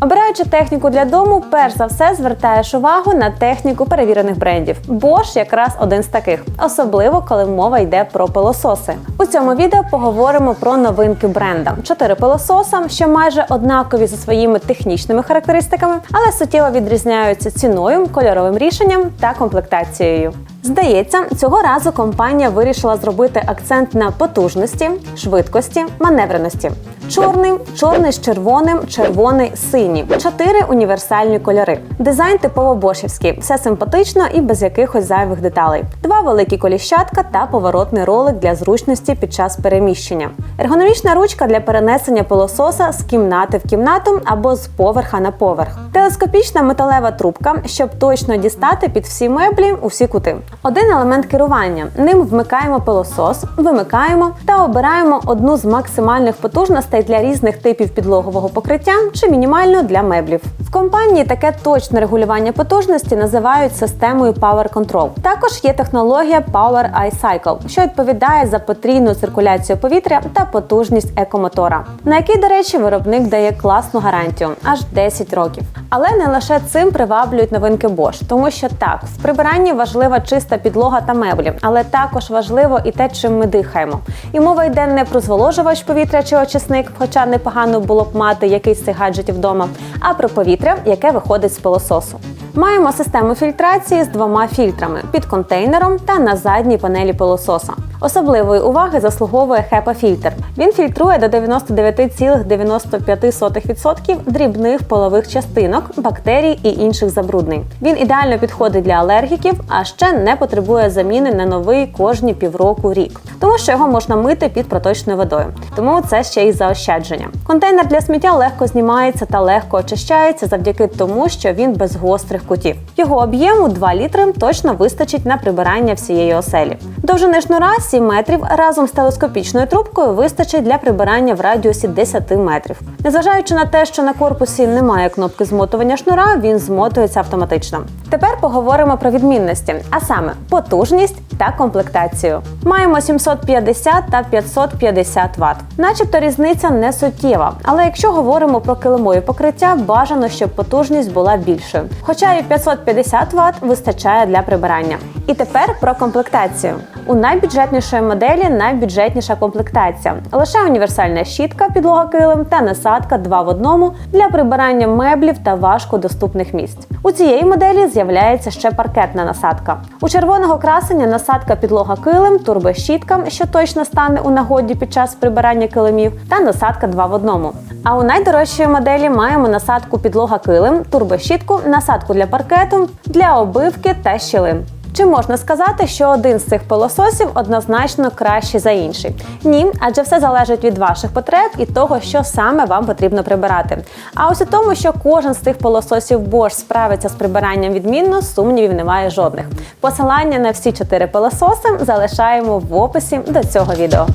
Обираючи техніку для дому, перш за все звертаєш увагу на техніку перевірених брендів. Bosch якраз один з таких, особливо коли мова йде про пилососи. У цьому відео поговоримо про новинки бренда: чотири пилососа, що майже однакові за своїми технічними характеристиками, але суттєво відрізняються ціною, кольоровим рішенням та комплектацією. Здається, цього разу компанія вирішила зробити акцент на потужності, швидкості, маневреності. Чорний, чорний з червоним, червоний, синій. Чотири універсальні кольори. Дизайн типово бошівський, все симпатично і без якихось зайвих деталей. Два великі коліщатка та поворотний ролик для зручності під час переміщення. Ергономічна ручка для перенесення пилососа з кімнати в кімнату або з поверха на поверх. Телескопічна металева трубка, щоб точно дістати під всі меблі у всі кути. Один елемент керування. Ним вмикаємо пилосос, вимикаємо та обираємо одну з максимальних потужностей для різних типів підлогового покриття чи мінімальну для меблів. В компанії таке точне регулювання потужності називають системою Power Control. Також є технологія Power iCycle, що відповідає за потрійну циркуляцію повітря та потужність екомотора, на який, до речі, виробник дає класну гарантію аж 10 років. Але не лише цим приваблюють новинки Bosch, тому що так, в прибиранні важлива чиста підлога та меблі, але також важливо і те, чим ми дихаємо. І мова йде не про зволожувач повітря чи очисник, хоча непогано було б мати якийсь цих гаджетів вдома, а про повітря, яке виходить з пилососу. Маємо систему фільтрації з двома фільтрами під контейнером та на задній панелі пилососа. Особливої уваги заслуговує HEPA фільтр. Він фільтрує до 99,95% дрібних полових частинок, бактерій і інших забруднень. Він ідеально підходить для алергіків, а ще не потребує заміни на новий кожні півроку рік, тому що його можна мити під проточною водою. Тому це ще й заощадження. Контейнер для сміття легко знімається та легко очищається завдяки тому, що він без гострих кутів. Його об'єму 2 літри точно вистачить на прибирання всієї оселі. Довжини шнура 7 метрів разом з телескопічною трубкою вистачить для прибирання в радіусі 10 метрів. Незважаючи на те, що на корпусі немає кнопки змотування шнура, він змотується автоматично. Тепер поговоримо про відмінності, а саме потужність та комплектацію. Маємо 750 та 550 Вт. Начебто різниця не суттєва, але якщо говоримо про килимові покриття, бажано, щоб потужність була більшою. Хоча і 550 Вт вистачає для прибирання. І тепер про комплектацію. У найбюджетнішої моделі найбюджетніша комплектація. Лише універсальна щітка, підлога килим та насадка 2 в одному для прибирання меблів та важкодоступних місць. У цієї моделі з'являється ще паркетна насадка. У червоного красення насадка підлога килим, турбощітка, що точно стане у нагоді під час прибирання килимів, та насадка 2 в одному. А у найдорожчої моделі маємо насадку підлога килим, турбощітку, насадку для паркету, для обивки та щілин. Чи можна сказати, що один з цих пилососів однозначно кращий за інший? Ні, адже все залежить від ваших потреб і того, що саме вам потрібно прибирати. А ось у тому, що кожен з тих пилососів Bosch справиться з прибиранням відмінно, сумнівів немає жодних. Посилання на всі чотири пилососи залишаємо в описі до цього відео.